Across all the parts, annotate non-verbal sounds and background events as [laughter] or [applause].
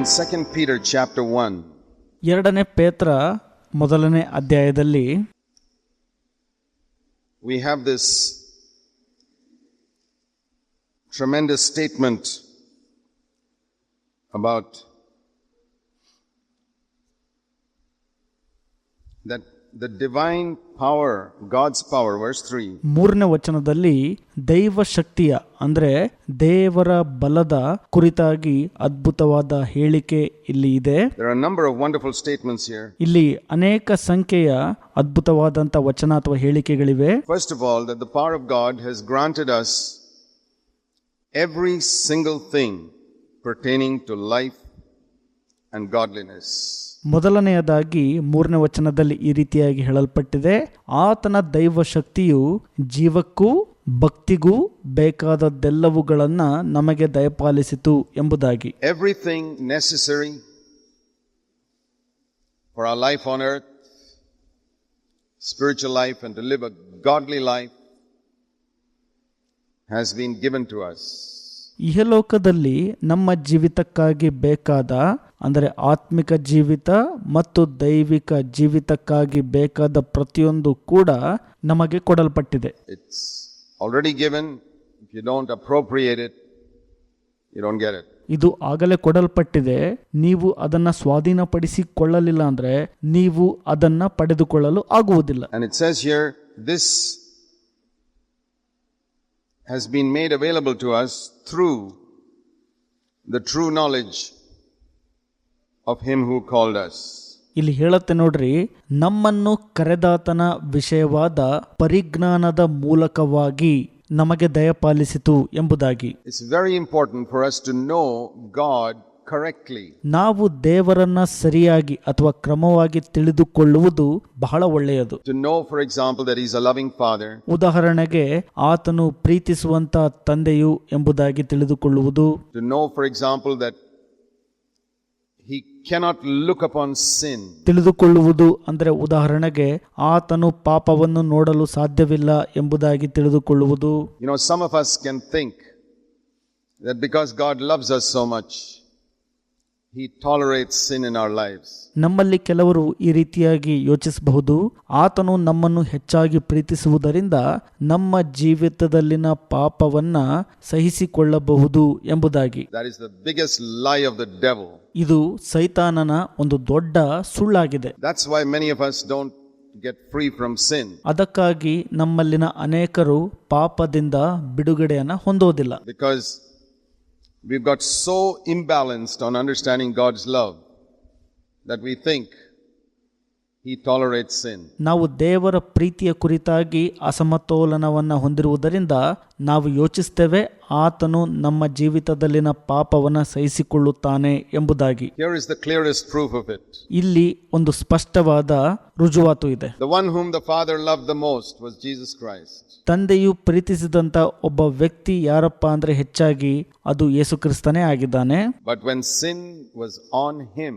In 2 Peter chapter 1, ಎರಡನೇ ಪೇತ್ರ ಮೊದಲನೇ ಅಧ್ಯಾಯದಲ್ಲಿ we have this tremendous statement about that the divine power, God's power, verse 3, ಮೂರನೇ ವಚನದಲ್ಲಿ ದೈವ ಶಕ್ತಿಯ ಅಂದ್ರೆ ದೇವರ ಬಲದ ಕುರಿತಾಗಿ ಅದ್ಭುತವಾದ ಹೇಳಿಕೆ ಇಲ್ಲಿ ಇದೆ number of wonderful statements here ಇಲ್ಲಿ ಅನೇಕ ಸಂಖ್ಯೆಯ ಅದ್ಭುತವಾದಂತ ವಚನ ಅಥವಾ ಹೇಳಿಕೆಗಳಿವೆ first of all that the power of God has granted us every single thing pertaining to life and godliness. ಮೊದಲನೆಯದಾಗಿ ಮೂರನೇ ವಚನದಲ್ಲಿ ಈ ರೀತಿಯಾಗಿ ಹೇಳಲ್ಪಟ್ಟಿದೆ, ಆತನ ದೈವ ಶಕ್ತಿಯು ಜೀವಕ್ಕೂ ಭಕ್ತಿಗೂ ಬೇಕಾದದ್ದೆಲ್ಲವುಗಳನ್ನ ನಮಗೆ ದಯಪಾಲಿಸಿತು ಎಂಬುದಾಗಿ. Everything necessary for a life on earth spiritual life and live a godly life has been given to us ಇಹಲೋಕದಲ್ಲಿ ನಮ್ಮ ಜೀವಿತಕ್ಕಾಗಿ ಬೇಕಾದ ಅಂದರೆ ಆತ್ಮಿಕ ಜೀವಿತ ಮತ್ತು ದೈವಿಕ ಜೀವಿತಕ್ಕಾಗಿ ಬೇಕಾದ ಪ್ರತಿಯೊಂದು ಕೂಡ ನಮಗೆ ಕೊಡಲ್ಪಟ್ಟಿದೆ. It's already. ಇದು ಆಗಲೇ ಕೊಡಲ್ಪಟ್ಟಿದೆ. ನೀವು ಅದನ್ನ ಸ್ವಾಧೀನಪಡಿಸಿಕೊಳ್ಳಲಿಲ್ಲ ಅಂದ್ರೆ ನೀವು ಅದನ್ನ ಪಡೆದುಕೊಳ್ಳಲು ಆಗುವುದಿಲ್ಲ. And it says here, this has been made available to us through the true knowledge of him who called us. ಇಲ್ಲಿ ಹೇಳುತ್ತೆ ನೋಡ್ರಿ ನಮ್ಮನ್ನು ಕರೆದಾತನ ವಿಷಯವಾದ ಪರಿಜ್ಞಾನದ ಮೂಲಕವಾಗಿ ನಮಗೆ ದಯಪಾಲಿಸಿತು ಎಂಬುದಾಗಿ. It's very important for us to know God correctly. ನಾವು ದೇವರನ್ನ ಸರಿಯಾಗಿ ಅಥವಾ ಕ್ರಮವಾಗಿ ತಿಳಿದುಕೊಳ್ಳುವುದು ಬಹಳ ಒಳ್ಳೆಯದು To know, for example, that He's a loving Father, ಉದಾಹರಣೆಗೆ ಆತನು ಪ್ರೀತಿಸುವಂತ ತಂದೆಯು ಎಂಬುದಾಗಿ ತಿಳಿದುಕೊಳ್ಳುವುದು to know, for example, that He cannot look upon sin. ತಿಳಿದುಕೊಳ್ಳುವುದು ಅಂದರೆ ಉದಾಹರಣೆಗೆ ಆತನು ಪಾಪವನ್ನು ನೋಡಲು ಸಾಧ್ಯವಿಲ್ಲ ಎಂಬುದಾಗಿ ತಿಳಿದುಕೊಳ್ಳುವುದು You know, some of us can think that because God loves us so much, He tolerates sin in our lives. ನಮ್ಮಲ್ಲಿ ಕೆಲವರು ಈ ರೀತಿಯಾಗಿ ಯೋಚಿಸಬಹುದು ಆತನು ನಮ್ಮನ್ನು ಹೆಚ್ಚಾಗಿ ಪ್ರೀತಿಸುವುದರಿಂದ ನಮ್ಮ ಜೀವಿತದಲ್ಲಿನ ಪಾಪವನ್ನ ಸಹಿಸಿಕೊಳ್ಳಬಹುದು ಎಂಬುದಾಗಿ That is the biggest lie of the devil. ಇದು ಸೈತಾನನ ಒಂದು ದೊಡ್ಡ ಸುಳ್ಳಾಗಿದೆ That's why many of us don't get free from sin. ಅದಕ್ಕಾಗಿ ನಮ್ಮಲ್ಲಿನ ಅನೇಕರು ಪಾಪದಿಂದ ಬಿಡುಗಡೆಯನ್ನ ಹೊಂದೋದಿಲ್ಲ Because we've got so imbalanced on understanding God's love that we think He tolerates sin. ನಾವು ದೇವರ ಪ್ರೀತಿಯ ಕುರಿತಾಗಿ ಅಸಮತೋಲನವನ್ನು ಹೊಂದಿರುವುದರಿಂದ ನಾವು ಯೋಚಿಸುತ್ತೇವೆ ಆತನು ನಮ್ಮ ಜೀವಿತದಲ್ಲಿನ ಪಾಪವನ್ನು ಸಹಿಸಿಕೊಳ್ಳುತ್ತಾನೆ ಎಂಬುದಾಗಿ Here is the clearest proof of it. ಇಲ್ಲಿ ಒಂದು ಸ್ಪಷ್ಟವಾದ ರುಜುವಾತು ಇದೆ The one whom the Father loved the most was Jesus Christ. ತಂದೆಯು ಪ್ರೀತಿಸಿದಂತ ಒಬ್ಬ ವ್ಯಕ್ತಿ ಯಾರಪ್ಪ ಅಂದ್ರೆ ಹೆಚ್ಚಾಗಿ ಅದು ಯೇಸು ಕ್ರಿಸ್ತನೇ ಆಗಿದ್ದಾನೆ. But when sin was on Him,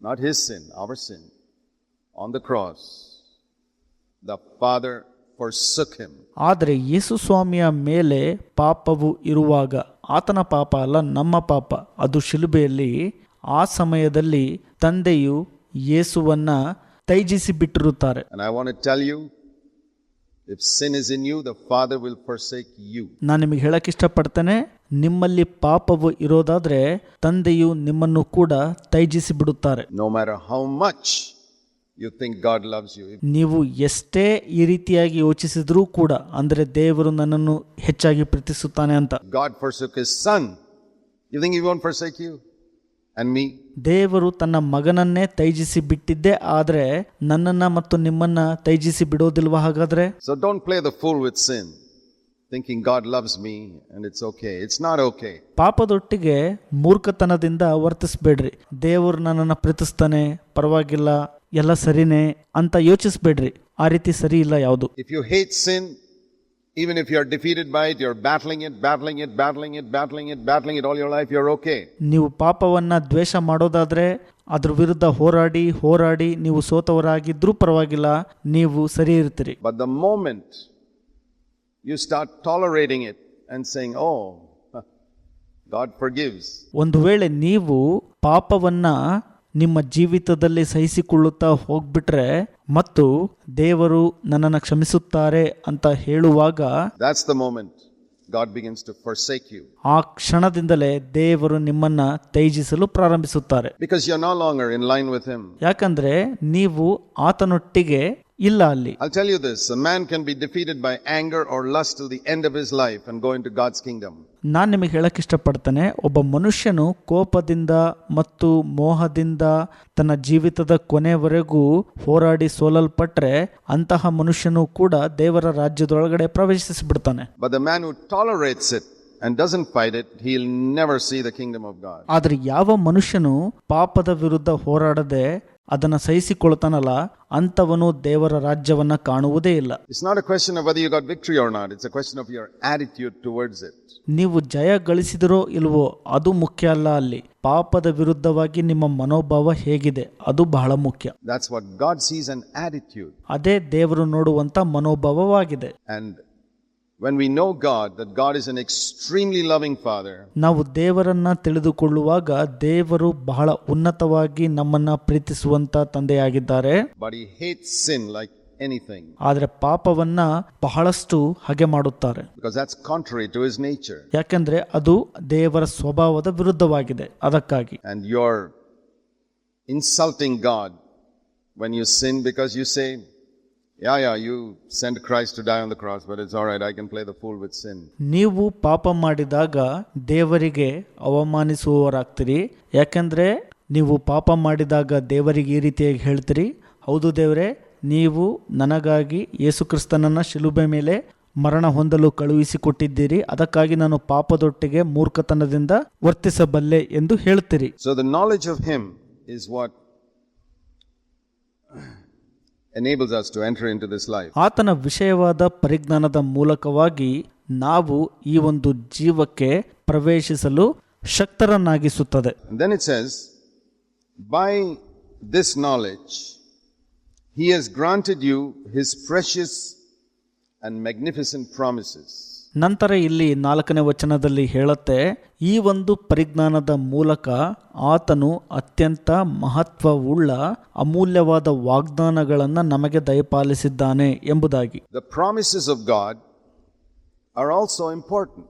not His sin our sin, on the cross, the Father forsook Him. ಆದರೆ ಯೇಸು ಸ್ವಾಮಿಯ ಮೇಲೆ ಪಾಪವು ಇರುವಾಗ ಆತನ ಪಾಪ ಅಲ್ಲ ನಮ್ಮ ಪಾಪ. ಅದು ಶಿಲುಬೆಯಲ್ಲಿ ಆ ಸಮಯದಲ್ಲಿ ತಂದೆಯು ಯೇಸುವನ್ನ ತೈಜಿಸಿ ಬಿಟ್ಟಿರುತ್ತಾರೆ And sin is in you the Father will is you you, the Father will forsake you. ನಾನು ನಿಮಗೆ ಹೇಳಕ್ ಇಷ್ಟಪಡ್ತೇನೆ ನಿಮ್ಮಲ್ಲಿ ಪಾಪವು ಇರೋದಾದ್ರೆ ತಂದೆಯು ನಿಮ್ಮನ್ನು ಕೂಡ ತೈಜಿಸಿ ಬಿಡುತ್ತಾರೆ no matter how much you think God loves you ನೀವು ಎಷ್ಟೇ ಈ ರೀತಿಯಾಗಿ ಯೋಚಿಸಿದ್ರೂ ಕೂಡ ಅಂದ್ರೆ ದೇವರು ನನ್ನನ್ನು ಹೆಚ್ಚಾಗಿ ಪ್ರೀತಿಸುತ್ತಾನೆ ಅಂತ God Son, you think you won't forsake you and me? ದೇವರು ತನ್ನ ಮಗನನ್ನೇ ತೈಜಿಸಿ ಬಿಟ್ಟಿದ್ದೆ ಆದರೆ ನನ್ನನ್ನ ಮತ್ತು ನಿಮ್ಮನ್ನ ತೈಜಿಸಿ ಬಿಡೋದಿಲ್ವಾ ಹಾಗಾದ್ರೆ? So don't play the fool with sin, thinking God loves me and it's okay. It's not okay. ಪಾಪದೊಟ್ಟಿಗೆ ಮೂರ್ಖತನದಿಂದ ವರ್ತಿಸ್ಬೇಡ್ರಿ. ದೇವರು ನನ್ನನ್ನು ಪ್ರೀತಿಸ್ತಾನೆ ಪರವಾಗಿಲ್ಲ ಎಲ್ಲ ಸರಿನೇ ಅಂತ ಯೋಚಿಸ್ಬೇಡ್ರಿ. ಆ ರೀತಿ ಸರಿ ಇಲ್ಲ ಯಾವುದು. If you hate sin, even if you're defeated by it, you're battling it, battling it, battling it, battling it, battling it all your life, you're okay. ನೀವು ಪಾಪವನ್ನ ದ್ವೇಷ ಮಾಡೋದಾದ್ರೆ ಅದ್ರ ವಿರುದ್ಧ ಹೋರಾಡಿ ಹೋರಾಡಿ ನೀವು ಸೋತವರಾಗಿದ್ರೂ ಪರವಾಗಿಲ್ಲ ನೀವು ಸರಿ ಇರ್ತೀರಿ But the moment you start tolerating it and saying, oh, huh, [laughs] God forgives. ಒಂದು ವೇಳೆ ನೀವು ಪಾಪವನ್ನ ನಿಮ್ಮ ಜೀವಿತದಲ್ಲಿ ಸಹಿಸಿಕೊಳ್ಳುತ್ತಾ ಹೋಗ್ಬಿಟ್ರೆ ಮತ್ತು ದೇವರು ನನ್ನನ್ನು ಕ್ಷಮಿಸುತ್ತಾರೆ ಅಂತ ಹೇಳುವಾಗ That's the moment God begins to forsake you. ಆ ಕ್ಷಣದಿಂದಲೇ ದೇವರು ನಿಮ್ಮನ್ನ ತ್ಯಜಿಸಲು ಪ್ರಾರಂಭಿಸುತ್ತಾರೆ Because you're no longer in line with Him. ಯಾಕಂದ್ರೆ ನೀವು ಆತನೊಟ್ಟಿಗೆ ಇಲ್ಲ ಅಲ್ಲಿ I'll tell you this a man can be defeated by anger or lust till the end of his life and go into God's kingdom. ನಾನು ನಿಮಗೆ ಹೇಳಕ್ ಇಷ್ಟಪಡ್ತೇನೆ ಒಬ್ಬ ಮನುಷ್ಯನು ಕೋಪದಿಂದ ಮತ್ತು ಮೋಹದಿಂದ ತನ್ನ ಜೀವಿತದ ಕೊನೆವರೆಗೂ ಹೋರಾಡಿ ಸೋಲಲ್ಪಟ್ರೆ ಅಂತಹ ಮನುಷ್ಯನು ಕೂಡ ದೇವರ ರಾಜ್ಯದೊಳಗಡೆ ಪ್ರವೇಶಿಸಿಬಿಡ್ತಾನೆ But the man who tolerates it and doesn't fight it, he'll never see the kingdom of God. ಆದರೆ ಯಾವ ಮನುಷ್ಯನು ಪಾಪದ ವಿರುದ್ಧ ಹೋರಾಡದೆ ಅದನ್ನ ಸಹಿಸಿಕೊಳ್ತಾನಲ್ಲ ಅಂತವನು ದೇವರ ರಾಜ್ಯವನ್ನ ಕಾಣುವುದೇ ಇಲ್ಲ. ನೀವು ಜಯ ಗಳಿಸಿದರೋ ಇಲ್ಲವೋ ಅದು ಮುಖ್ಯ ಅಲ್ಲ ಅಲ್ಲಿ. ಪಾಪದ ವಿರುದ್ಧವಾಗಿ ನಿಮ್ಮ ಮನೋಭಾವ ಹೇಗಿದೆ ಅದು ಬಹಳ ಮುಖ್ಯ. ವಾಟ್ ಗಾಡ್ ಅದೇ ದೇವರು ನೋಡುವಂತ ಮನೋಭಾವವಾಗಿದೆ. when we know God, that God is an extremely loving Father, ನಾವು ದೇವರನ್ನ ತಿಳಿದುಕೊಳ್ಳುವಾಗ ದೇವರು ಬಹಳ ಉನ್ನತವಾಗಿ ನಮ್ಮನ್ನ ಪ್ರೀತಿಸುವಂತ ತಂದೆಯಾಗಿದ್ದಾರೆ but He hates sin like anything ಆದರೆ ಪಾಪವನ್ನ ಬಹಳಷ್ಟು ಹಗೆ ಮಾಡುತ್ತಾರೆ because that's contrary to His nature. ಯಾಕೆಂದ್ರೆ ಅದು ದೇವರ ಸ್ವಭಾವದ ವಿರುದ್ಧವಾಗಿದೆ ಅದಕ್ಕಾಗಿ And you're insulting God when you sin because you say, Yeah, yeah you sent Christ to die on the cross but it's right, I can play the fool with sin. ನೀವು ಪಾಪ ಮಾಡಿದಾಗ ದೇವರಿಗೆ ಅವಮಾನಿಸುವವರಾಗ್ತೀರಿ. ಯಾಕಂದ್ರೆ ನೀವು ಪಾಪ ಮಾಡಿದಾಗ ದೇವರಿಗೆ ಈ ರೀತಿಯಾಗಿ ಹೇಳ್ತೀರಿ ಹೌದು ದೇವರೇ ನೀವು ನನಗಾಗಿ ಯೇಸುಕ್ರಿಸ್ತನನ್ನ ಶಿಲುಬೆ ಮೇಲೆ ಮರಣ ಹೊಂದಲು ಕಳುಹಿಸಿಕೊಟ್ಟಿದ್ದೀರಿ. ಅದಕ್ಕಾಗಿ ನಾನು ಪಾಪದೊಟ್ಟಿಗೆ ಮೂರ್ಖತನದಿಂದ ವರ್ತಿಸಬಲ್ಲೆ ಎಂದು ಹೇಳ್ತೀರಿ. So the knowledge of him is what enables us to enter into this life. ಆತನ ವಿಷಯವಾದ ಪರಿಜ್ಞಾನದ ಮೂಲಕವಾಗಿ ನಾವು ಈ ಒಂದು ಜೀವಕ್ಕೆ ಪ್ರವೇಶಿಸಲು ಶಕ್ತರನ್ನಾಗಿಸುತ್ತದೆ And then it says, By this knowledge, He has granted you His precious and magnificent promises. ನಂತರ ಇಲ್ಲಿ ನಾಲ್ಕನೇ ವಚನದಲ್ಲಿ ಹೇಳುತ್ತೆ ಈ ಒಂದು ಪರಿಜ್ಞಾನದ ಮೂಲಕ ಆತನು ಅತ್ಯಂತ ಮಹತ್ವವುಳ್ಳ ಅಮೂಲ್ಯವಾದ ವಾಗ್ದಾನಗಳನ್ನು ನಮಗೆ ದಯಪಾಲಿಸಿದ್ದಾನೆ ಎಂಬುದಾಗಿ the promises of God are also important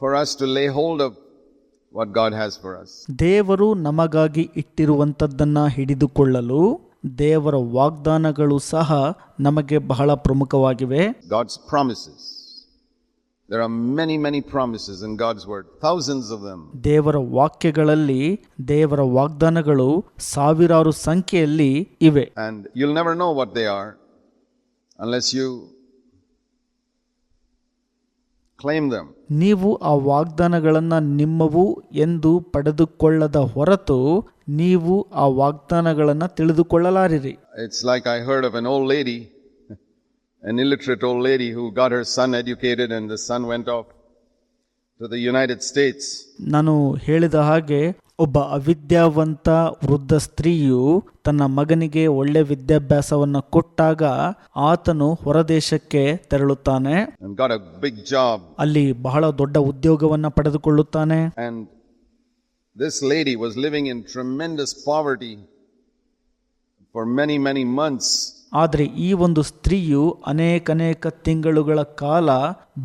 for us to lay hold of what God has for us ದೇವರು ನಮಗಾಗಿ ಇಟ್ಟಿರುವಂಥದ್ದನ್ನು ಹಿಡಿದುಕೊಳ್ಳಲು ದೇವರ ವಾಗ್ದಾನಗಳು ಸಹ ನಮಗೆ ಬಹಳ ಪ್ರಮುಖವಾಗಿವೆ God's promises. There are many, many promises in God's Word, thousands of them. ದೇವರ ವಾಕ್ಯಗಳಲ್ಲಿ ದೇವರ ವಾಗ್ದಾನಗಳು ಸಾವಿರಾರು ಸಂಖ್ಯೆಯಲ್ಲಿ ಇವೆ And you'll never know what they are unless you claim them. ನೀವು ಆ ವಾಗ್ದಾನಗಳನ್ನು ನಿಮ್ಮವು ಎಂದು ಪಡೆದುಕೊಳ್ಳದ ಹೊರತು ನೀವು ಆ ವಾಗ್ದಾನಗಳನ್ನು ತಿಳಿದುಕೊಳ್ಳಲಾರಿರಿ It's like I heard of an old lady, an illiterate old lady who got her son educated, and the son went off to the United States. ನಾನು ಹೇಳಿದ ಹಾಗೆ ಒಬ್ಬ ಅವಿದ್ಯಾವಂತ ವೃದ್ಧ ಸ್ತ್ರೀಯು ತನ್ನ ಮಗನಿಗೆ ಒಳ್ಳೆ ವಿದ್ಯಾಭ್ಯಾಸವನ್ನು ಕೊಟ್ಟಾಗ ಆತನು ಹೊರದೇಶಕ್ಕೆ ತೆರಳುತ್ತಾನೆ and got a big job. ಅಲ್ಲಿ ಬಹಳ ದೊಡ್ಡ ಉದ್ಯೋಗವನ್ನು ಪಡೆದುಕೊಳ್ಳುತ್ತಾನೆ And this lady was living in tremendous poverty for many, many months. ಆದರೆ ಈ ಒಂದು ಸ್ತ್ರೀಯು ಅನೇಕನೇಕ ತಿಂಗಳುಗಳ ಕಾಲ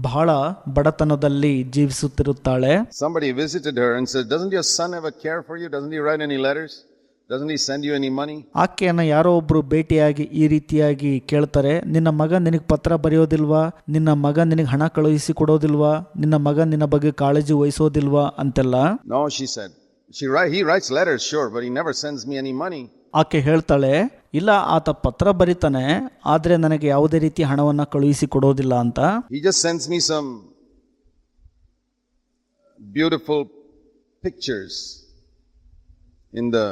ಬಹಳ ಬಡತನದಲ್ಲಿ ಜೀವಿಸುತ್ತಿರುತ್ತಾಳೆ Somebody visited her and said, Doesn't your son ever care for you? Doesn't he write any letters? Doesn't he send you any money? ಆಕೆಯನ್ನ ಯಾರೋ ಒಬ್ರು ಭೇಟಿಯಾಗಿ ಈ ರೀತಿಯಾಗಿ ಕೇಳ್ತಾರೆ ನಿನ್ನ ಮಗ ನಿನಗೆ ಪತ್ರ ಬರೆಯೋದಿಲ್ವಾ ನಿನ್ನ ಮಗ ನಿನಗೆ ಹಣ ಕಳುಹಿಸಿ ಕೊಡೋದಿಲ್ವಾ ನಿನ್ನ ಮಗ ನಿನ್ನ ಬಗ್ಗೆ ಕಾಳಜಿ ವಹಿಸೋದಿಲ್ವಾ ಅಂತೆಲ್ಲ No, she said. She write, he writes letters, sure, but he never sends me any money. ಆಕೆ ಹೇಳ್ತಾಳೆ ಇಲ್ಲ ಆತ ಪತ್ರ ಬರೀತಾನೆ ಆದರೆ ನನಗೆ ಯಾವುದೇ ರೀತಿ ಹಣವನ್ನು ಕಳುಹಿಸಿ ಕೊಡೋದಿಲ್ಲ ಅಂತ He just sends me some beautiful pictures in the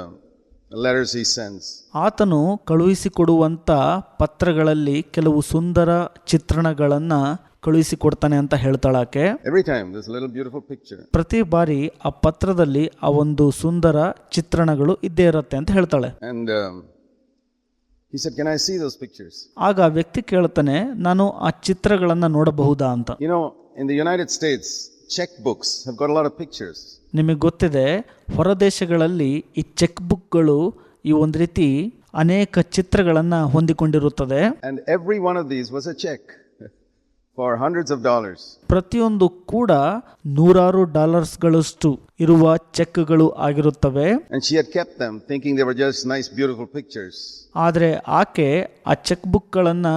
letters he sends. ಆತನು ಕಳುಹಿಸಿಕೊಡುವಂಥ ಪತ್ರಗಳಲ್ಲಿ ಕೆಲವು ಸುಂದರ ಚಿತ್ರಣಗಳನ್ನು ಕಳುಹಿಸಿ ಕೊಡ್ತಾನೆ ಅಂತ ಹೇಳ್ತಾಳಾಕೆ ಪ್ರತಿ ಬಾರಿ ಆ ಪತ್ರದಲ್ಲಿ ಆ ಒಂದು ಸುಂದರ ಚಿತ್ರಣಗಳು ಇದ್ದೇ ಇರುತ್ತೆ ಅಂತ ಹೇಳ್ತಾಳೆ. He said, Can I see those pictures? ಆಗ ವ್ಯಕ್ತಿ ಕೇಳ್ತಾನೆ ನಾನು ಆ ಚಿತ್ರಗಳನ್ನು ನೋಡಬಹುದಾ ಅಂತ. You know in the United States cheque books pictures ನಿಮಗೆ ಗೊತ್ತಿದೆ ಹೊರದೇಶಗಳಲ್ಲಿ ಈ ಚೆಕ್ ಬುಕ್ಗಳು ಈ ಒಂದು ರೀತಿ ಅನೇಕ ಚಿತ್ರಗಳನ್ನು ಹೊಂದಿಕೊಂಡಿರುತ್ತದೆ. And every one of these was a cheque for hundreds of dollars ಪ್ರತಿಯೊಂದು ಕೂಡ ನೂರಾರು ಡಾಲರ್ಸ್ಗಳಷ್ಟು ಇರುವ ಚೆಕ್ಗಳು ಆಗಿರುತ್ತವೆ. ಆದರೆ ಆಕೆ ಆ ಚೆಕ್ ಬುಕ್ ಗಳನ್ನ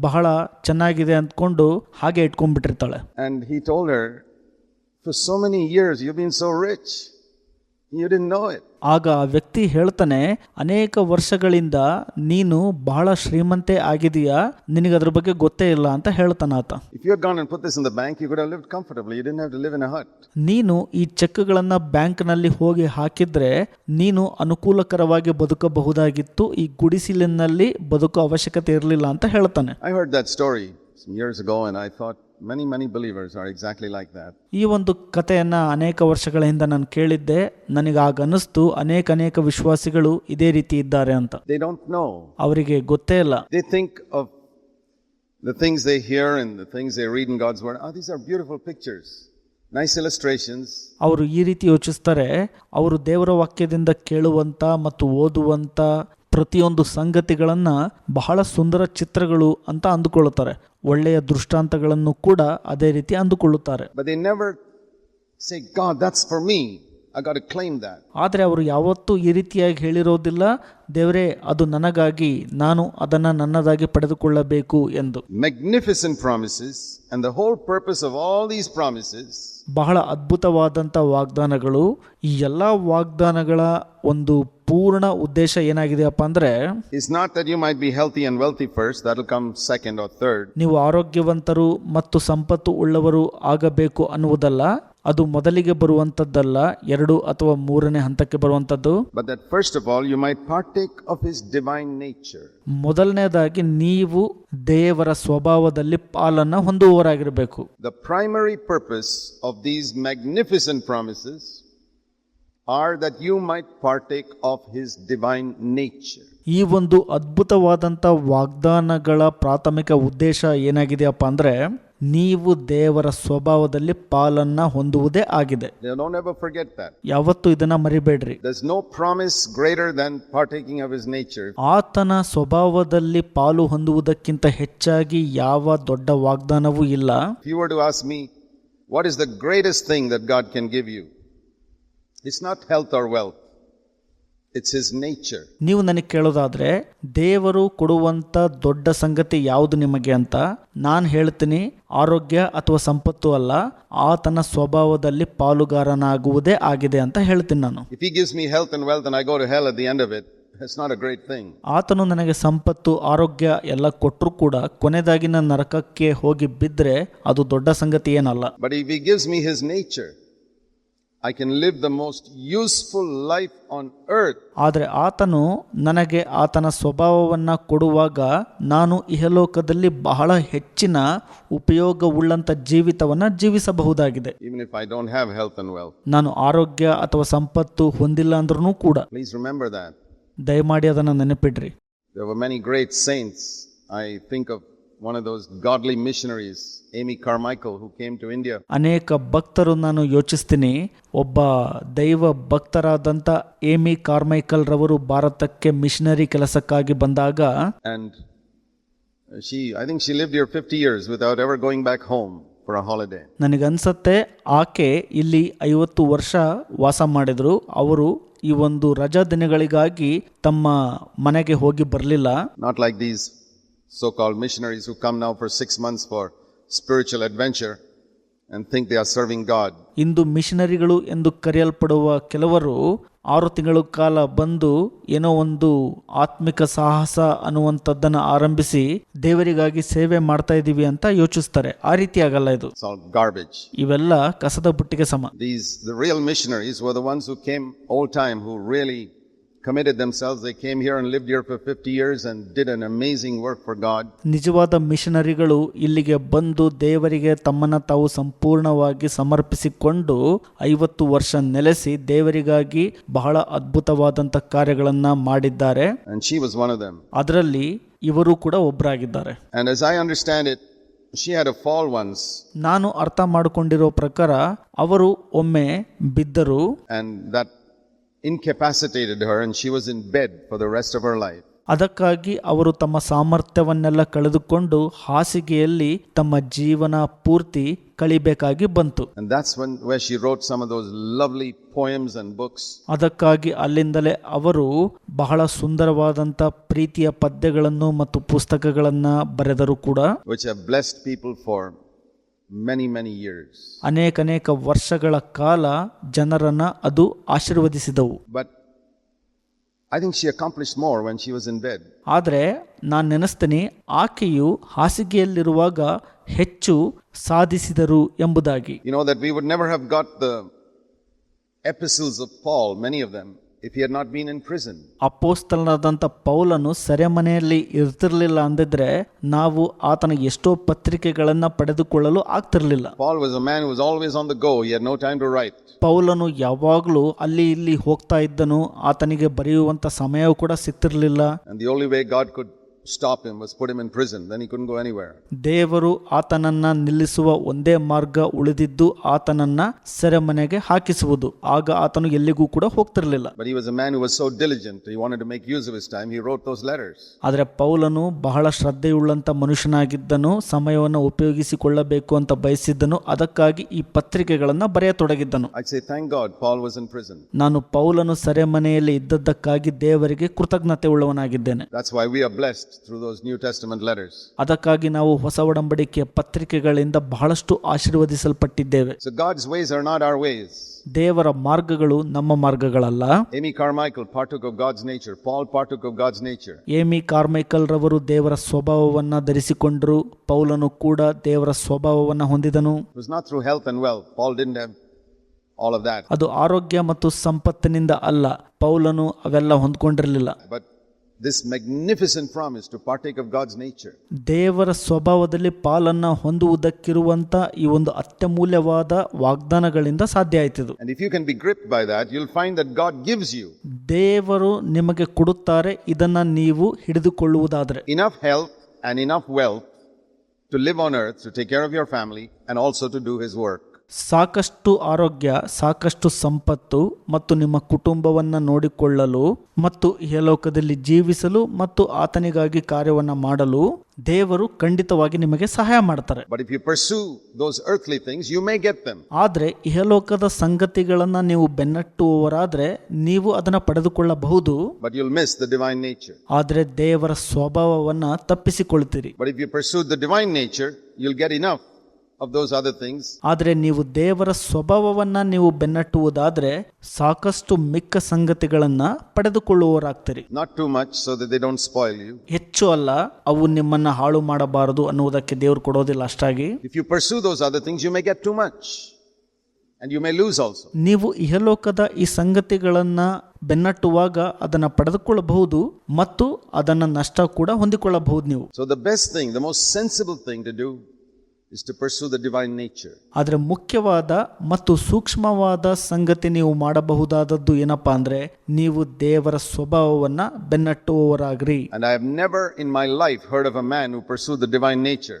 ಬಹಳ ಚೆನ್ನಾಗಿದೆ ಅಂದ್ಕೊಂಡು ಹಾಗೆ ಇಟ್ಕೊಂಡ್ಬಿಟ್ಟಿರ್ತಾಳೆ. So many years you been so rich ಆಗ ವ್ಯಕ್ತಿ ಹೇಳ್ತಾನೆ ಅನೇಕ ವರ್ಷಗಳಿಂದ ನೀನು ಬಹಳ ಶ್ರೀಮಂತೆ ಆಗಿದೆಯಾ ನಿನಗೆ ಅದ್ರ ಬಗ್ಗೆ ಗೊತ್ತೇ ಇಲ್ಲ ಅಂತ ಹೇಳ್ತಾನ ನೀನು ಈ ಚೆಕ್ಗಳನ್ನ ಬ್ಯಾಂಕ್ನಲ್ಲಿ ಹೋಗಿ ಹಾಕಿದ್ರೆ ನೀನು ಅನುಕೂಲಕರವಾಗಿ ಬದುಕಬಹುದಾಗಿತ್ತು ಈ ಗುಡಿಸಿಲಿನಲ್ಲಿ ಬದುಕುವ ಅವಶ್ಯಕತೆ ಇರಲಿಲ್ಲ ಅಂತ ಹೇಳ್ತಾನೆ. I heard that story years I thought many many believers are exactly like that ಈ ಒಂದು ಕಥೆಯನ್ನು ಅನೇಕ ವರ್ಷಗಳಿಂದ ನಾನು ಕೇಳಿದ್ದೆ. ನನಗೆ ಆಗ ಅನ್ನಿಸ್ತು ಅನೇಕ ಅನೇಕ ವಿಶ್ವಾಸಿಗಳು ಇದೇ ರೀತಿ ಇದ್ದಾರೆ ಅಂತ. ದೇ ಡೋಂಟ್ ನೋ ಅವರಿಗೆ ಗೊತ್ತೇ ಇಲ್ಲ. They think of the things they hear in the things they read in God's word ಆ these are beautiful pictures nice illustrations ಅವರು ಈ ರೀತಿ ಯೋಚಿಸ್ತಾರೆ ಅವರು ದೇವರ ವಾಕ್ಯದಿಂದ ಕೇಳುವಂತ ಮತ್ತು ಓದುವಂತ ಪ್ರತಿಯೊಂದು ಸಂಗತಿಗಳನ್ನು ಬಹಳ ಸುಂದರ ಚಿತ್ರಗಳು ಅಂತ ಅಂದುಕೊಳ್ಳುತ್ತಾರೆ. ಒಳ್ಳೆಯ ದೃಷ್ಟಾಂತಗಳನ್ನು ಕೂಡ ಅದೇ ರೀತಿ ಅಂದುಕೊಳ್ಳುತ್ತಾರೆ. ಆದರೆ ಅವರು ಯಾವತ್ತೂ ಈ ರೀತಿಯಾಗಿ ಹೇಳಿರೋದಿಲ್ಲ. ದೇವರೇ ಅದು ನನಗಾಗಿ ನಾನು ಅದನ್ನು ನನ್ನದಾಗಿ ಪಡೆದುಕೊಳ್ಳಬೇಕು ಎಂದು. Magnificent promises and the whole purpose of all these promises ಬಹಳ ಅದ್ಭುತವಾದಂಥ ವಾಗ್ದಾನಗಳು. ಈ ಎಲ್ಲ ವಾಗ್ದಾನಗಳ ಒಂದು ಪೂರ್ಣ ಉದ್ದೇಶ ಏನಾಗಿದೆಯಪ್ಪ ಅಂದರೆ not that you might be healthy and wealthy first that will come second or third ನೀವು ಆರೋಗ್ಯವಂತರು ಮತ್ತು ಸಂಪತ್ತು ಉಳ್ಳವರು ಆಗಬೇಕು ಅನ್ನುವುದಲ್ಲ. ಅದು ಮೊದಲಿಗೆ ಬರುವಂತದ್ದಲ್ಲ ಎರಡು ಅಥವಾ ಮೂರನೇ ಹಂತಕ್ಕೆ ಬರುವಂತದ್ದು? ಮೊದಲನೇದಾಗಿ ನೀವು ದೇವರ ಸ್ವಭಾವದಲ್ಲಿ ಪಾಲನ್ನು ಹೊಂದುವವರಾಗಿರಬೇಕು. The primary purpose of these magnificent promises are that you might partake of his divine nature. ಈ ಒಂದು ಅದ್ಭುತವಾದಂಥ ವಾಗ್ದಾನಗಳ ಪ್ರಾಥಮಿಕ ಉದ್ದೇಶ ಏನಾಗಿದೆಯಪ್ಪ ಅಂದ್ರೆ ನೀವು ದೇವರ ಸ್ವಭಾವದಲ್ಲಿ ಪಾಲನ್ನ ಹೊಂದುವುದೇ ಆಗಿದೆ. ಯಾವತ್ತು ಇದನ್ನ ಮರಿಬೇಡ್ರಿ. No promise greater than partaking of his nature ಆತನ ಸ್ವಭಾವದಲ್ಲಿ ಪಾಲು ಹೊಂದುವುದಕ್ಕಿಂತ ಹೆಚ್ಚಾಗಿ ಯಾವ ದೊಡ್ಡ ವಾಗ್ದಾನವೂ ಇಲ್ಲ. You were to ask me what is the greatest thing that God can give you give not health or wealth it's his nature ನೀವು ನನಗೆ ಕೇಳೋದಾದ್ರೆ ದೇವರು ಕೊಡುವಂತ ದೊಡ್ಡ ಸಂಗತಿ ಯಾವುದು ನಿಮಗೆ ಅಂತ ನಾನು ಹೇಳ್ತೀನಿ ಆರೋಗ್ಯ ಅಥವಾ ಸಂಪತ್ತು ಅಲ್ಲ ಆತನ ಸ್ವಭಾವದಲ್ಲಿ ಪಾಲುಗಾರನಾಗುವುದೇ ಆಗಿದೆ ಅಂತ ಹೇಳ್ತೀನಿ ನಾನು. If He gives health health wealth a great thing. ಆತನು ನನಗೆ ಸಂಪತ್ತು ಆರೋಗ್ಯ ಎಲ್ಲ ಕೊಟ್ಟರು ಕೂಡ ಕೊನೆದಾಗಿನ ನರಕಕ್ಕೆ ಹೋಗಿ ಬಿದ್ದರೆ ಅದು ದೊಡ್ಡ ಸಂಗತಿ ಏನಲ್ಲ. But if he gives me his nature, I can live the most useful life on earth ಆದರೆ ಆತನು ನನಗೆ ಆತನ ಸ್ವಭಾವವನ್ನು ಕೊಡುವಾಗ ನಾನು ಇಹಲೋಕದಲ್ಲಿ ಬಹಳ ಹೆಚ್ಚಿನ ಉಪಯೋಗವುಳ್ಳಂಥ ಜೀವಿತವನ್ನು ಜೀವಿಸಬಹುದಾಗಿದೆ Even if I don't have health and wealth. ನಾನು ಆರೋಗ್ಯ ಅಥವಾ ಸಂಪತ್ತು ಹೊಂದಿಲ್ಲ ಅಂದ್ರೂ ಕೂಡ Please remember that. ದಯಮಾಡಿ ಅದನ್ನು ನೆನಪಿಡ್ರಿ There were many great saints. I think of one of those godly missionaries, Amy Carmichael, who came to India. ಅನೇಕ ಭಕ್ತರು ನಾನು ಯೋಚಿಸ್ತೀನಿ ಒಬ್ಬ ದೈವ ಭಕ್ತರಾದಂತ ಏಮಿ ಕಾರ್ಮೈಕಲ್ ರವರು ಭಾರತಕ್ಕೆ ಮಿಷನರಿ ಕೆಲಸಕ್ಕಾಗಿ ಬಂದಾಗ she, I think she lived here 50 years without ever going back home for a holiday. ನನಗನ್ಸತ್ತೆ ಆಕೆ ಇಲ್ಲಿ ಐವತ್ತು ವರ್ಷ ವಾಸ ಮಾಡಿದ್ರು ಅವರು ಈ ಒಂದು ರಜಾ ದಿನಗಳಿಗಾಗಿ ತಮ್ಮ ಮನೆಗೆ ಹೋಗಿ ಬರಲಿಲ್ಲ Not like these so called missionaries who come now for six months for spiritual adventure and think they are serving God. ಇಂದು ಮಿಷನರಿಗಳು ಎಂದು ಕರೆಯಲ್ಪಡುವ ಕೆಲವರು ಆರು ತಿಂಗಳ ಕಾಲ ಬಂದು ಏನೋ ಒಂದು ಆತ್ಮಿಕ ಸಾಹಸ ಅನ್ನುವಂಥದ್ದನ್ನು ಆರಂಭಿಸಿ ದೇವರಿಗಾಗಿ ಸೇವೆ ಮಾಡ್ತಾ ಇದ್ದೀವಿ ಅಂತ ಯೋಚಿಸ್ತಾರೆ ಆ ರೀತಿ ಆಗಲ್ಲ ಇದು ಗಾರ್ಬೇಜ್ ಇವೆಲ್ಲ ಕಸದ ಬುಟ್ಟಿಗೆ some these the real missionaries were the ones who came old time, who really committed themselves. They came here and lived here for 50 years and did an amazing work for God. ನಿಜವಾದ ಮಿಷನರಿಗಳು ಇಲ್ಲಿಗೆ ಬಂದು ದೇವರಿಗೆ ತಮ್ಮನ್ನ ತಾವು ಸಂಪೂರ್ಣವಾಗಿ ಸಮರ್ಪಿಸಿಕೊಂಡು ಐವತ್ತು ವರ್ಷ ನೆಲೆಸಿ ದೇವರಿಗಾಗಿ ಬಹಳ ಅದ್ಭುತವಾದಂತ ಕಾರ್ಯಗಳನ್ನ ಮಾಡಿದ್ದಾರೆ And she was one of them. ಅದರಲ್ಲಿ ಇವರು ಕೂಡ ಒಬ್ಬರಾಗಿದ್ದಾರೆ And as I understand it, She had a fall once, ನಾನು ಅರ್ಥ ಮಾಡಿಕೊಂಡಿರೋ ಪ್ರಕಾರ ಅವರು ಒಮ್ಮೆ ಬಿದ್ದರು and that incapacitated her, and she was in bed for the rest of her life. ಅದಕ್ಕಾಗಿ ಅವರು ತಮ್ಮ ಸಾಮರ್ಥ್ಯವನ್ನೆಲ್ಲ ಕಳೆದುಕೊಂಡು ಹಾಸಿಗೆಯಲ್ಲಿ ತಮ್ಮ ಜೀವನ ಪೂರ್ತಿ ಕಳಿಬೇಕಾಗಿ ಬಂತು And that's and where she wrote some of those lovely poems and books. ಅದಕ್ಕಾಗಿ ಅಲ್ಲಿಂದಲೇ ಅವರು ಬಹಳ ಸುಂದರವಾದಂತ ಪ್ರೀತಿಯ ಪದ್ಯಗಳನ್ನು ಮತ್ತು ಪುಸ್ತಕಗಳನ್ನು ಬರೆದರು ಕೂಡ which ಮೆನಿ ಮೆನಿ ಇಯರ್ಸ್ ಅನೇಕ ಅನೇಕ ವರ್ಷಗಳ ಕಾಲ ಜನರನ್ನ ಅದು ಆಶೀರ್ವದಿಸಿದವು. But I think she accomplish more when she was in bed ಆದರೆ ನಾನು ನೆನೆಸ್ತೀನಿ ಆಕೆಯು ಹಾಸಿಗೆಯಲ್ಲಿರುವಾಗ ಹೆಚ್ಚು ಸಾಧಿಸಿದರು ಎಂಬುದಾಗಿ. You know that we would never have got the episodes of Paul many of them if you had not been in prison. ಅಪ್ಪೋಸ್ತಲನಾದಂಥ ಪೌಲನು ಸೆರೆಮನೆಯಲ್ಲಿ ಇರ್ತಿರ್ಲಿಲ್ಲ ಅಂದಿದ್ರೆ ನಾವು ಆತನ ಎಷ್ಟೋ ಪತ್ರಿಕೆಗಳನ್ನು ಪಡೆದುಕೊಳ್ಳಲು ಆಗ್ತಿರ್ಲಿಲ್ಲ Paul was a man who was always on the go. He had no time to write. ಪೌಲನು ಯಾವಾಗಲೂ ಅಲ್ಲಿ ಇಲ್ಲಿ ಹೋಗ್ತಾ ಇದ್ದನು ಆತನಿಗೆ ಬರೆಯುವಂಥ ಸಮಯವೂ ಕೂಡ ಸಿಗ್ತಿರ್ಲಿಲ್ಲ and the only way God could stop him was put him in prison. Then he couldn't go anywhere. ದೇವರು ಆತನನ್ನ ನಿಲ್ಲಿಸುವ ಒಂದೇ ಮಾರ್ಗ ಉಳಿದಿದ್ದು ಆತನನ್ನ ಸೆರೆಮನೆಗೆ ಹಾಕಿಸುವುದು ಆಗ ಆತನು ಎಲ್ಲಿಗೂ ಕೂಡ ಹೋಗ್ತಿರಲಿಲ್ಲ But he was a man who was so diligent. He wanted to make use of his time. He wrote those letters. ಆದರೆ ಪೌಲನು ಬಹಳ ಶ್ರದ್ಧೆಯುಳ್ಳಂತ ಮನುಷ್ಯನಾಗಿದ್ದನು ಸಮಯವನ್ನು ಉಪಯೋಗಿಸಿಕೊಳ್ಳಬೇಕು ಅಂತ ಬಯಸಿದ್ದನು ಅದಕ್ಕಾಗಿ ಈ ಪತ್ರಿಕೆಗಳನ್ನು ಬರೆಯತೊಡಗಿದ್ದನು I say, thank God Paul was in prison. ನಾನು ಪೌಲನು ಸೆರೆಮನೆಯಲ್ಲಿ ಇದ್ದದ್ದಕ್ಕಾಗಿ ದೇವರಿಗೆ ಕೃತಜ್ಞತೆ ಉಳ್ಳವನಾಗಿದ್ದೇನೆ That's why we are blessed through this New Testament ಅದಕ್ಕಾಗಿ ನಾವು ಹೊಸ ಒಡಂಬಡಿಕೆ ಪತ್ರಿಕೆಗಳಿಂದ ಬಹಳಷ್ಟು ಆಶೀರ್ವದಿಸಲ್ಪಟ್ಟಿದ್ದೇವೆ. So God's ways are not our ways ದೇವರ ಮಾರ್ಗಗಳು ನಮ್ಮ ಮಾರ್ಗಗಳಲ್ಲ. Amy Carmichael partook of God's nature Paul partook of God's nature Amy Carmichael ರವರು ದೇವರ ಸ್ವಭಾವವನ್ನ ಧರಿಸಿಕೊಂಡರು. ಪೌಲನು ಕೂಡ ದೇವರ ಸ್ವಭಾವವನ್ನ ಹೊಂದಿದನು. Is not through health and wealth Paul didn't have all of ದ್ಯಾಗ್ ಅದು ಆರೋಗ್ಯ ಮತ್ತು ಸಂಪತ್ತಿನಿಂದ ಅಲ್ಲ. ಪೌಲನು ಅವೆಲ್ಲ ಹೊಂದ್ಕೊಂಡಿರಲಿಲ್ಲ. But this magnificent promise to partake of God's nature. ದೇವರ ಸ್ವಭಾವದಲ್ಲಿ ಪಾಲನ್ನ ಹೊಂದುವುದಕ್ಕಿರುವಂತ ಈ ಒಂದು ಅತ್ಯಮೂಲ್ಯವಾದ ವಾಗ್ದಾನಗಳಿಂದ ಸಾಧ್ಯ ಆಯ್ತಿದು And if you can be gripped by that, you'll find that God gives you ದೇವರು ನಿಮಗೆ ಕೊಡುತ್ತಾರೆ ಇದನ್ನ ನೀವು ಹಿಡಿದುಕೊಳ್ಳುವುದಾದರೆ enough health and enough wealth to live on earth, to take care of your family, and also to do His work. ಸಾಕಷ್ಟು ಆರೋಗ್ಯ ಸಾಕಷ್ಟು ಸಂಪತ್ತು ಮತ್ತು ನಿಮ್ಮ ಕುಟುಂಬವನ್ನು ನೋಡಿಕೊಳ್ಳಲು ಮತ್ತು ಇಹಲೋಕದಲ್ಲಿ ಜೀವಿಸಲು ಮತ್ತು ಆತನಿಗಾಗಿ ಕಾರ್ಯವನ್ನು ಮಾಡಲು ದೇವರು ಖಂಡಿತವಾಗಿ ನಿಮಗೆ ಸಹಾಯ ಮಾಡ್ತಾರೆ. ಆದರೆ ಇಹಲೋಕದ ಸಂಗತಿಗಳನ್ನ ನೀವು ಬೆನ್ನಟ್ಟುವವರಾದ್ರೆ ನೀವು ಅದನ್ನ ಪಡೆದುಕೊಳ್ಳಬಹುದು But you'll miss the divine nature. ಆದರೆ ದೇವರ ಸ್ವಭಾವವನ್ನು ತಪ್ಪಿಸಿಕೊಳ್ತೀರಿ get if of those other things. ಆದರೆ ನೀವು ದೇವರ ಸ್ವಭಾವವನ್ನ ನೀವು ಬೆನ್ನಟ್ಟುವುದಾದ್ರೆ ಸಾಕಷ್ಟು ಮಿಕ್ಕ ಸಂಗತಿಗಳನ್ನ ಪಡೆದುಕೊಳ್ಳುವವರಾಗ್ತೀರಿ Not too much so that they don't spoil you. ಹೆಚ್ಚು ಅಲ್ಲ ಅವು ನಿಮ್ಮನ್ನ ಹಾಳು ಮಾಡಬಾರದು ಅನ್ನುವುದಕ್ಕೆ ದೇವರು ಕೊಡೋದಿಲ್ಲ ಅಷ್ಟಾಗಿ If you pursue those other things, you may get too much. And you may lose also. ನೀವು ಇಹಲೋಕದ ಈ ಸಂಗತಿಗಳನ್ನ ಬೆನ್ನಟ್ಟುವಾಗ ಅದನ್ನ ಪಡೆದುಕೊಳ್ಳಬಹುದು ಮತ್ತು ಅದನ್ನ ನಷ್ಟ ಕೂಡ ಹೊಂದಿಕೊಳ್ಳಬಹುದು ನೀವು so the best thing the most sensible thing to do ಆದರೆ ಮುಖ್ಯವಾದ ಮತ್ತು ಸೂಕ್ಷ್ಮವಾದ ಸಂಗತಿ ನೀವು ಮಾಡಬಹುದಾದದ್ದು ಏನಪ್ಪಾ ಅಂದ್ರೆ ನೀವು ದೇವರ ಸ್ವಭಾವವನ್ನ ಬೆನ್ನಟ್ಟುವವರಾಗ್ರಿ And I have never in my life heard of a man who pursued the divine nature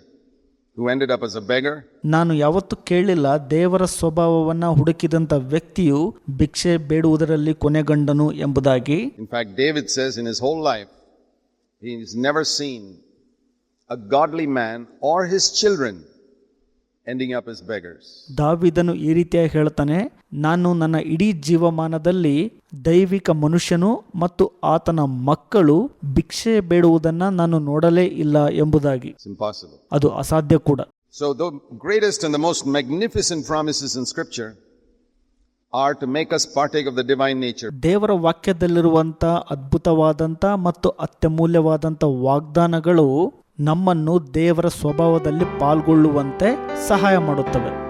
who ended up as a beggar, ನಾನು ಯಾವತ್ತೂ ಕೇಳಿಲ್ಲ ದೇವರ ಸ್ವಭಾವವನ್ನ ಹುಡುಕಿದಂತ ವ್ಯಕ್ತಿಯು ಭಿಕ್ಷೆ ಬೇಡುವುದರಲ್ಲಿ ಕೊನೆಗಂಡನು ಎಂಬುದಾಗಿ In fact, David says in his whole life, he has never seen a godly man or his children ending up is beggars ದಾವಿದನು ಈ ರೀತಿಯಾಗಿ ಹೇಳ್ತಾನೆ ನಾನು ನನ್ನ ಇಡಿ ಜೀವಮಾನದಲ್ಲಿ ದೈವಿಕ ಮನುಷ್ಯನು ಮತ್ತು ಆತನ ಮಕ್ಕಳು ಭಿಕ್ಷೆ ಬೇಡುವುದನ್ನ ನಾನು ನೋಡಲೇ ಇಲ್ಲ ಎಂಬುದಾಗಿ. ಅದು ಅಸಾಧ್ಯ ಕೂಡ. So the greatest and the most magnificent promises in scripture are to make us partake of the divine nature ದೇವರ ವಾಕ್ಯದಲ್ಲಿರುವಂತ ಅದ್ಭುತವಾದಂತ ಮತ್ತು ಅತ್ಯಮೂಲ್ಯವಾದಂತ ವಾಗ್ದಾನಗಳು ನಮ್ಮನ್ನು ದೇವರ ಸ್ವಭಾವದಲ್ಲಿ ಪಾಲ್ಗೊಳ್ಳುವಂತೆ ಸಹಾಯ ಮಾಡುತ್ತವೆ.